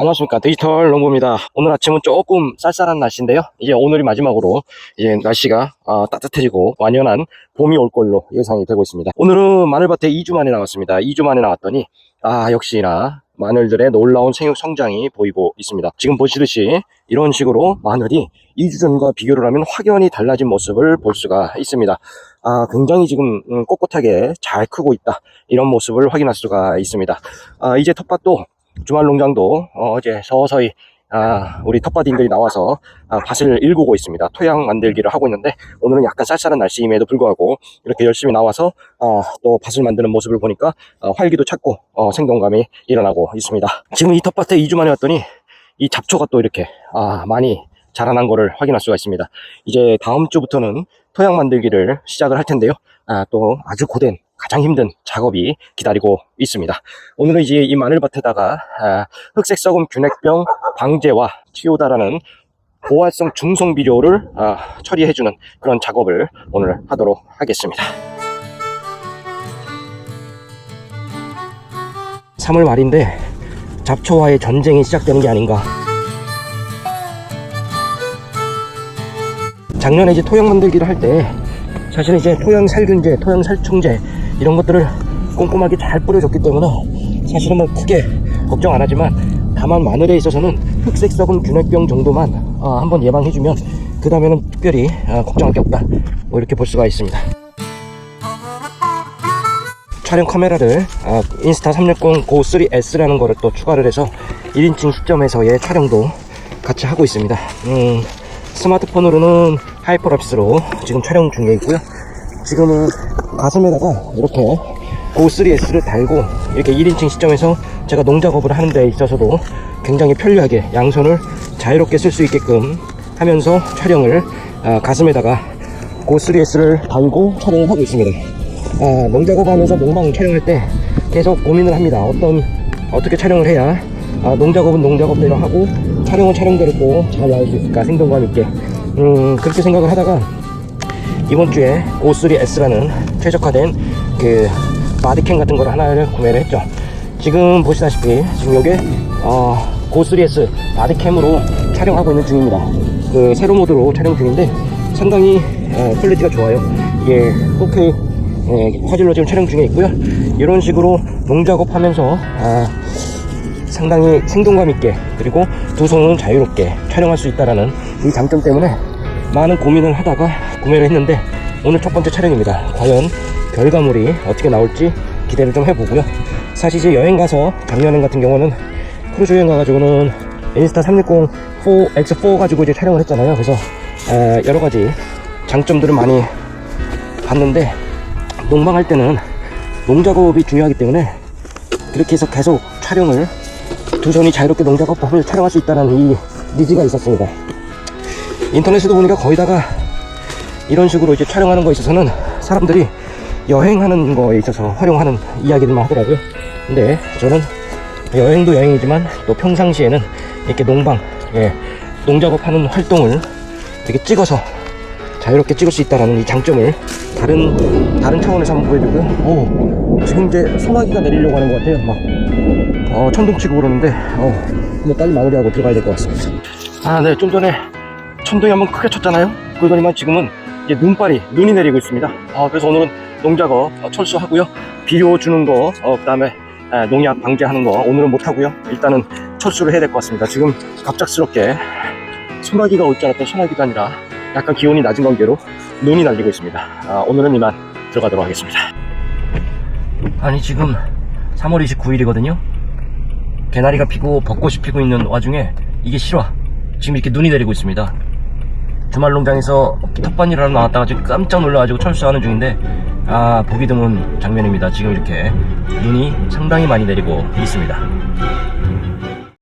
안녕하십니까. 디지털 농부입니다. 오늘 아침은 조금 쌀쌀한 날씨인데요. 이제 오늘이 마지막으로 이제 날씨가 아, 따뜻해지고 완연한 봄이 올 걸로 예상이 되고 있습니다. 오늘은 마늘밭에 2주 만에 나왔습니다. 2주 만에 나왔더니 아 역시나 마늘들의 놀라운 생육 성장이 보이고 있습니다. 지금 보시듯이 이런 식으로 마늘이 2주 전과 비교를 하면 확연히 달라진 모습을 볼 수가 있습니다. 아 굉장히 지금 음, 꼿꼿하게 잘 크고 있다. 이런 모습을 확인할 수가 있습니다. 아 이제 텃밭도 주말 농장도 어, 제 서서히 아, 우리 텃밭인들이 나와서 아, 밭을 일구고 있습니다. 토양 만들기를 하고 있는데 오늘은 약간 쌀쌀한 날씨임에도 불구하고 이렇게 열심히 나와서 아, 또 밭을 만드는 모습을 보니까 아, 활기도 찾고 어, 생동감이 일어나고 있습니다. 지금 이 텃밭에 2주 만에 왔더니 이 잡초가 또 이렇게 아, 많이 자라난 거를 확인할 수가 있습니다. 이제 다음 주부터는 토양 만들기를 시작을 할 텐데요. 아, 또 아주 고된 가장 힘든 작업이 기다리고 있습니다. 오늘은 이제 이 마늘밭에다가 아, 흑색 썩음 균핵병 방제와 치료다라는 보활성 중성 비료를 아, 처리해주는 그런 작업을 오늘 하도록 하겠습니다. 3월 말인데 잡초와의 전쟁이 시작되는 게 아닌가. 작년에 이제 토양 만들기를 할 때 사실은 이제 토양 살균제, 토양 살충제 이런 것들을 꼼꼼하게 잘 뿌려줬기 때문에 사실은 뭐 크게 걱정 안 하지만 다만 마늘에 있어서는 흑색 썩은 균핵병 정도만 어, 한번 예방해주면 그 다음에는 특별히 어, 걱정할 게 없다. 뭐 이렇게 볼 수가 있습니다. 촬영 카메라를 아, 인스타 360 Go 3S라는 거를 또 추가를 해서 1인칭 시점에서의 촬영도 같이 하고 있습니다. 음, 스마트폰으로는 하이퍼랩스로 지금 촬영 중에 있고요 지금은 가슴에다가 이렇게 Go3S를 달고 이렇게 1인칭 시점에서 제가 농작업을 하는 데 있어서도 굉장히 편리하게 양손을 자유롭게 쓸 수 있게끔 하면서 촬영을 아, 가슴에다가 Go3S를 달고 촬영을 하고 있습니다. 아, 농작업 하면서 농방 촬영할 때 계속 고민을 합니다. 어떤 어떻게 촬영을 해야 아, 농작업은 농작업대로 하고 촬영은 촬영대로 또 잘 나올 수 있을까 생동감 있게. 음, 그렇게 생각을 하다가 이번 주에 O3S라는 최적화된 그 바디캠 같은 걸 하나를 구매를 했죠. 지금 보시다시피 지금 요게 어, O3S 바디캠으로 촬영하고 있는 중입니다. 그 세로 모드로 촬영 중인데 상당히 어, 퀄리티가 좋아요. 이게 4K 예, 화질로 지금 촬영 중에 있고요. 이런 식으로 농작업 하면서 아, 상당히 생동감 있게 그리고 두 손은 자유롭게 촬영할 수 있다라는 이 장점 때문에 많은 고민을 하다가 구매를 했는데 오늘 첫 번째 촬영입니다. 과연 결과물이 어떻게 나올지 기대를 좀 해보고요. 사실 이제 여행 가서 작년엔 같은 경우는 크루즈 여행 가가지고는 인스타 360 4X4 가지고 이제 촬영을 했잖아요. 그래서 에, 여러 가지 장점들을 많이 봤는데 농방할 때는 농작업이 중요하기 때문에 그렇게 해서 계속 촬영을 두 손이 자유롭게 농작업법을 촬영할 수 있다는 이 니즈가 있었습니다. 인터넷에도 보니까 거의 다가 이런 식으로 이제 촬영하는 거에 있어서는 사람들이 여행하는 거에 있어서 활용하는 이야기들만 하더라고요. 근데 저는 여행도 여행이지만 또 평상시에는 이렇게 농방, 예, 농작업 하는 활동을 이렇게 찍어서 자유롭게 찍을 수 있다는 이 장점을 다른, 다른 차원에서 한번 보여주고요. 오, 지금 이제 소나기가 내리려고 하는 것 같아요. 막, 어, 천둥 치고 그러는데, 어, 한번 빨리 마무리하고 들어가야 될 것 같습니다. 아, 네, 좀 전에 천둥이 한번 크게 쳤잖아요. 그러더니만 지금은 눈발이 눈이 내리고 있습니다. 아, 그래서 오늘은 농작업 어, 철수하고요. 비료 주는 거, 어, 그다음에 에, 농약 방제하는 거 오늘은 못 하고요. 일단은 철수를 해야 될 것 같습니다. 지금 갑작스럽게 소나기가 올 줄 알았던 소나기가 아니라 약간 기온이 낮은 관계로 눈이 날리고 있습니다. 아, 오늘은 이만 들어가도록 하겠습니다. 아니 지금 3월 29일이거든요. 개나리가 피고 벚꽃이 피고 있는 와중에 이게 실화. 지금 이렇게 눈이 내리고 있습니다. 주말 농장에서 하러 나왔다가 지금 깜짝 놀라가지고 철수하는 중인데 아 보기 드문 장면입니다. 지금 이렇게 눈이 상당히 많이 내리고 있습니다.